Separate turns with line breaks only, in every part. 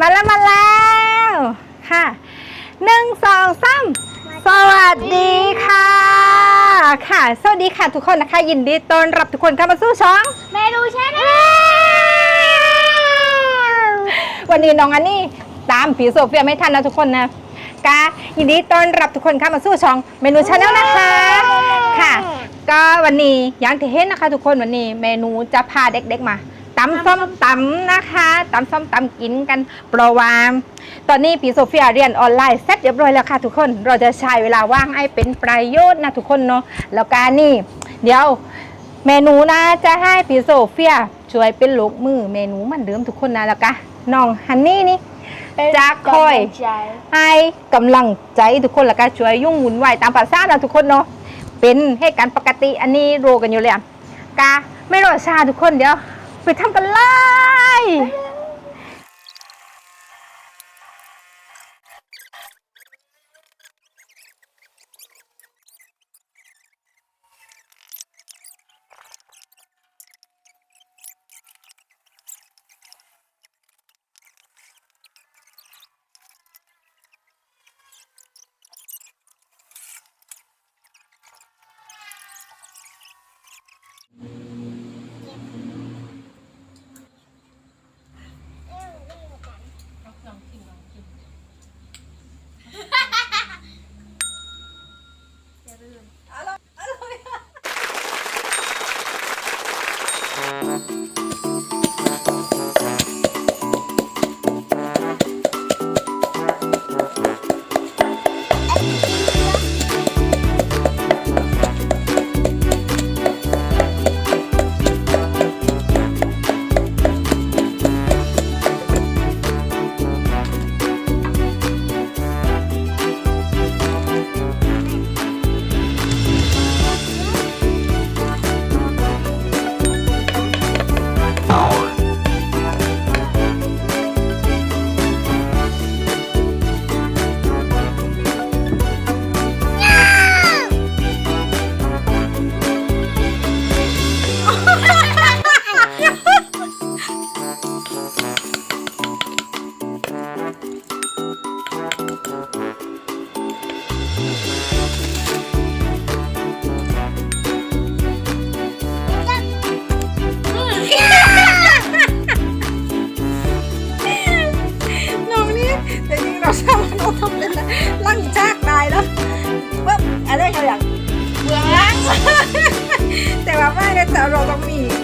มาแล้วมาแล้วค่ะหนึ่งสองสามสวัสดีค่ะ ค่ะ สวัสดีค่ะทุกคนนะคะ ยินดีต้อนรับทุกคนเข้ามาสู่ช่อง
เมนูชาแนล
วันนี้น้องอันนี่ตามผีโซเฟียไม่ทันนะทุกคนนะกายินดีต้อนรับทุกคนเข้ามาสู่ช่อง เมนูชาแนลนะคะ ค่ะ ก็วันนี้อย่างที่เห็นนะคะ ทุกคนวันนี้เมนูจะพาเด็กๆมา ตำส้มตำนะคะตำส้มตำกินกันเพราะว่าตอนนี้พี่โซเฟียเรียนออนไลน์เสร็จเรียบร้อยแล้วค่ะทุกคนเราจะใช้เวลาว่างให้เป็นประโยชน์นะทุกคนเนาะแล้วการนี่ เดี๋ยวเมนูนะจะให้พี่โซเฟียช่วยเป็นลูกมือเมนูมันเดิมทุกคนนะแล้วก็น้องฮันนี่นี่จะคอย
ให้
กำลังใจทุกคนแล้วก็ช่วยยุ่งวุ่นวายตามภาษาเราทุกคนเนาะเป็นเหตุการปกติอันนี้รู้กันอยู่เลยอะกาไม่รอช้าทุกคนเดี๋ยว ไปทำกันเลย เราต้องมี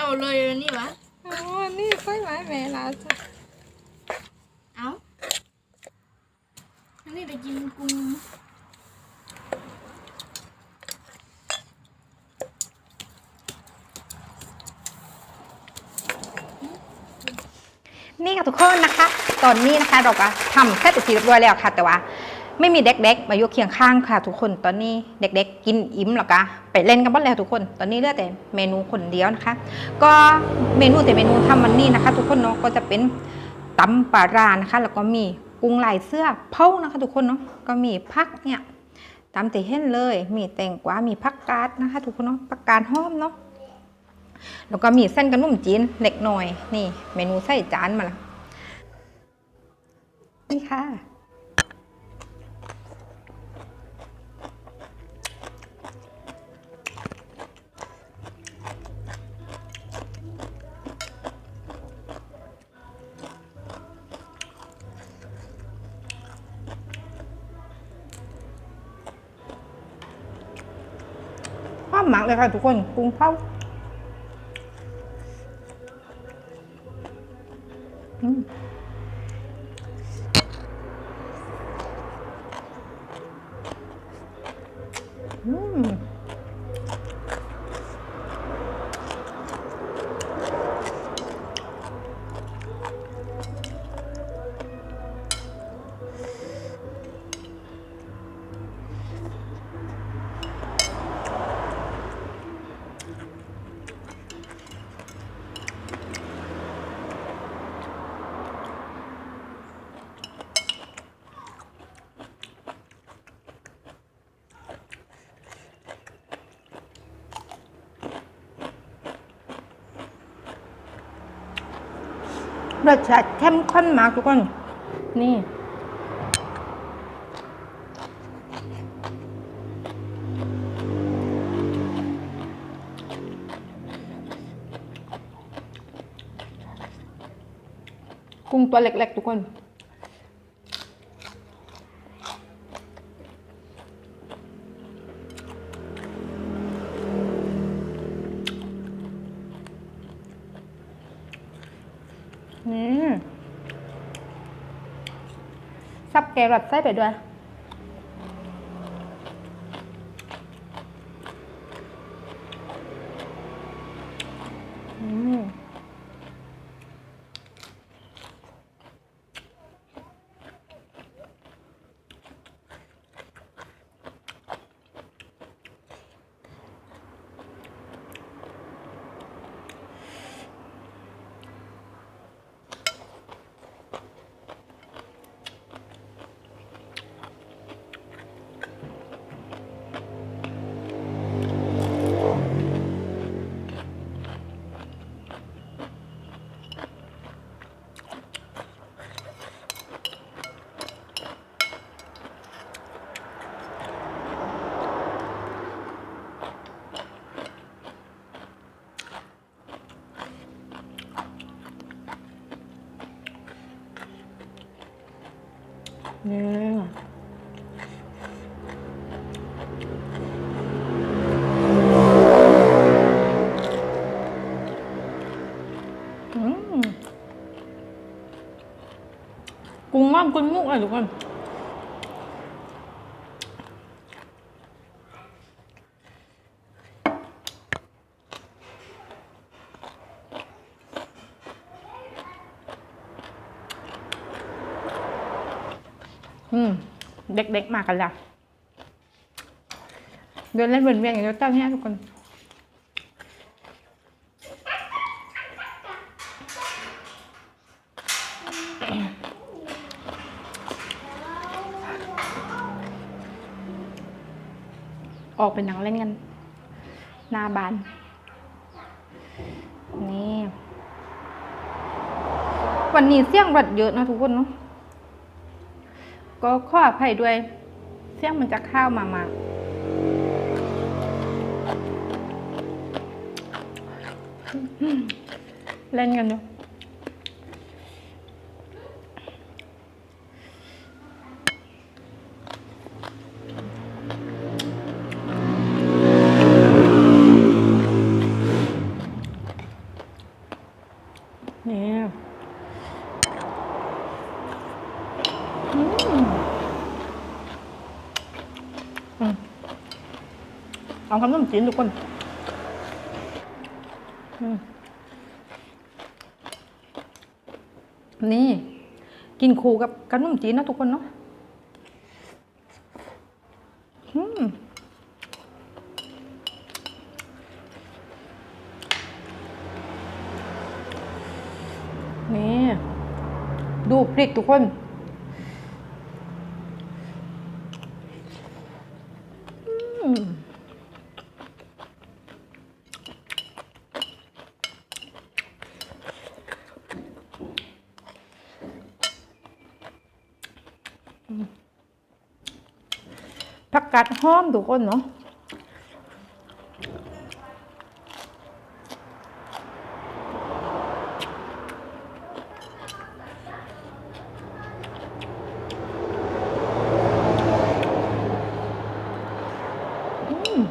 ไม่
เอาเลยนี่วะ
อ๋อนี่ค่อยไหมแม่ลาจ้ะ
เอาอันนี้ไปกินกุ้ง
นี่ค่ะทุกคนนะคะ ตอนนี้นะคะเราก็ทำเสร็จเป็นที่เรียบร้อยแล้วค่ะ แต่ว่า ไม่มีเด็กๆมาอยู่เคียงข้างค่ะ ทุกคนตอนนี้เด็กๆกินอิ่มแล้วก็ไปเล่นกันหมดแล้วทุกคน ตอนนี้เหลือแต่เมนูคนเดียวนะคะ ก็เมนูแต่เมนูทำมันนี่นะคะ ทุกคนเนาะก็จะเป็นตำปลารานะคะ แล้วก็มีกุ้งลายเสื้อเผานะคะ ทุกคนเนาะก็มีผักเนี่ยตามที่เห็นเลย มีแตงกวา มีผักกาดนะคะ ทุกคนเนาะผักกาดหอมเนาะแล้วก็มีเส้นกระนุ่มจีนเล็กหน้อย นี่ เมนูใส่จานมาละนี่ค่ะ หมากเลยค่ะทุกคนกุ้งเผาอืม รสชาติเข้มข้นมากทุกคน นี่ กุ้งตัวเล็กๆ ทุกคนซับแก รอทใส่ไปด้วย อืม นี่กุ้งม่างกุ้งมุกอะไรทุกคน อืม เด็กๆมากันล้วเดินเล่นวนเวียนอย่างเดียวเจ้าเนี่ยทุกคน ออกไปนั่งเล่นกันหน้าบาน นี่ วันนี้เสี่ยงรถเยอะนะทุกคนเนาะ ก็ขออภัยด้วย เสียงมันจะข้าวมามาเล่นกันดูนี่อืม อืม เอาขนมจีนทุกคนนี่ กินคู่กับขนมจีนนะทุกคนเนาะนี่ ดูพริกทุกคน อืม กัดหอมทุกคนเนาะอืม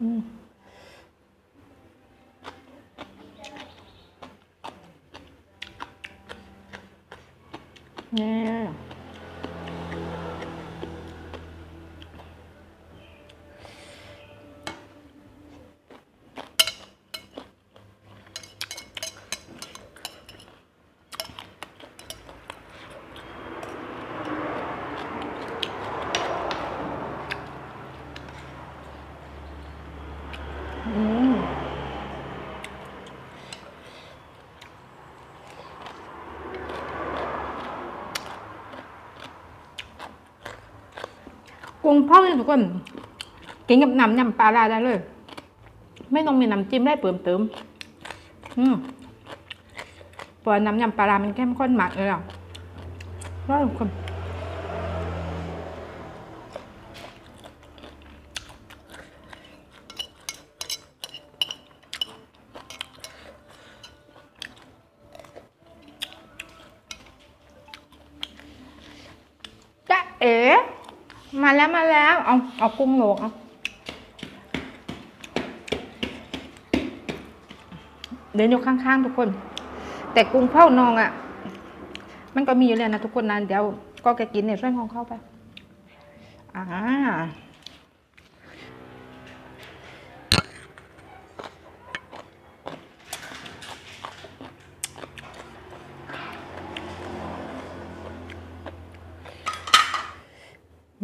อืมเนี่ยอืมกุ้ง เผาเนี่ยทุกคนกินกับน้ำยำปลาร้าได้เลย ไม่ต้องมีน้ำจิ้มได้เปิ่มเติม อืมเพราะว่าน้ำยำปลาร้ามันเข้มข้นมากเลยอะร้อยทุกคนจ๊ะเอ๋ มาแล้วมาแล้ว เอาเอากุ้งโหลกเอาเดินอยู่ข้างๆทุกคน แต่กุ้งเผานองอะ่ะ มันก็มีอยู่แล้วนะทุกคนนะเดี๋ยวก็แกกินเนี่ยช่วยของเข้าไป อ่า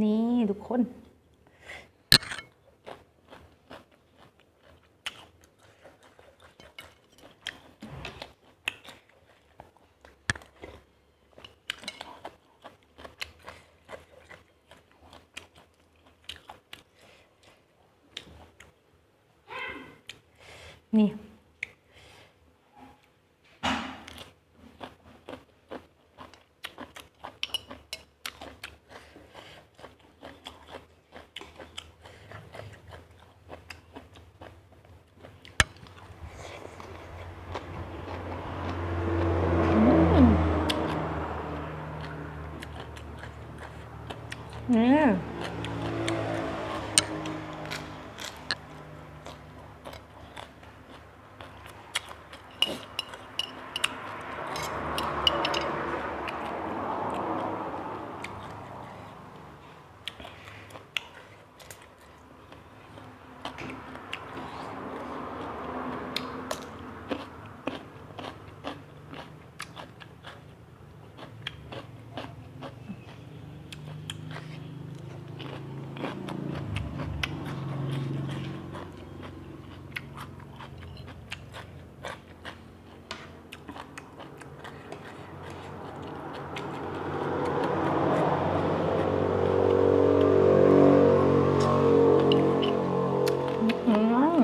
นี่ทุกคน นี่ นี่อืม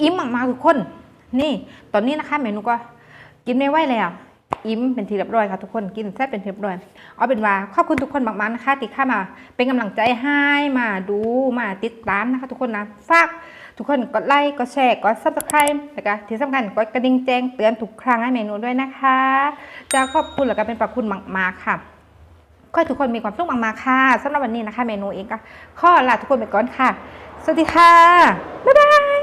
อิ่ มาทุกคน นี่ ตอนนี้นะคะเมนูก็กินไม่ไหวแล้วอิ่มเป็นทีเรียบร้อยค่ะทุกคนกินแซ่บเป็นทีเรียบร้อย เอาเป็นว่าขอบคุณทุกคนมากๆนะคะที่เข้ามา เป็นกำลังใจให้มาดูมาติดตามนะคะ ทุกคนนะฝากทุกคนกดไลค์กดแชร์กด subscribe แล้วก็ที่สำคัญกดกระดิ่งแจ้งเตือนทุกครั้งให้เมนูด้วยนะคะ จะขอบคุณแล้วก็เป็นประคุณมากๆค่ะขอให้ทุกคนมีความสุขมากๆค่ะสำหรับวันนี้นะคะ เมนูเองก็ขอลาทุกคนไปก่อนค่ะ สวัสดีค่ะบ๊ายบาย